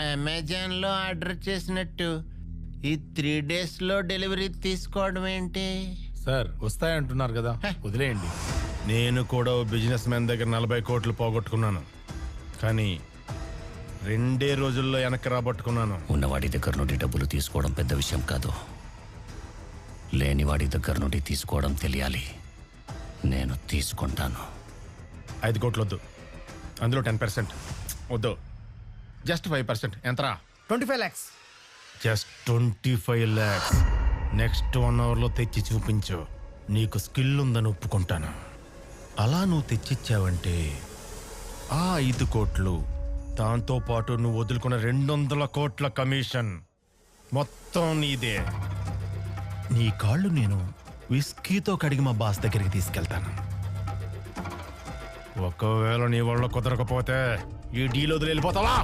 అమెజాన్లో ఆర్డర్ చేసినట్టు. ఈ త్రీ డేస్లో డెలివరీ తీసుకోవడం ఏంటి? సార్ వస్తాయంటున్నారు కదా. వదిలేయండి. నేను కూడా ఓ బిజినెస్ మ్యాన్ దగ్గర నలభై కోట్లు పోగొట్టుకున్నాను. కానీ రెండే రోజుల్లో వెనక్కి రాబట్టుకున్నాను. ఉన్నవాడి దగ్గర నుండి డబ్బులు తీసుకోవడం పెద్ద విషయం కాదు. లేనివాడి దగ్గర నుండి తీసుకోవడం తెలియాలి. నేను తీసుకుంటాను. ఐదు కోట్లు వద్దు అందులో టెన్ పర్సెంట్. వద్దు. జస్ట్ ఫైవ్ పర్సెంట్ ఎంతరా? Twenty five lakhs just twenty five lakhs next one అవర్లో తెచ్చి చూపించు. నీకు స్కిల్ ఉందని ఒప్పుకుంటాను. అలా నువ్వు తెచ్చిచ్చావంటే ఆ ఐదు కోట్లు దాంతో పాటు నువ్వు వదులుకున్న రెండు వందల కోట్ల కమిషన్ మొత్తం నీదే. నీ కాళ్ళు నేను విస్కీతో కడిగి మా బాస్ దగ్గరికి తీసుకెళ్తాను. ఒకవేళ నీ వల్ల కుదరకపోతే ఈ డీల్ వదిలి వెళ్ళిపోతావా?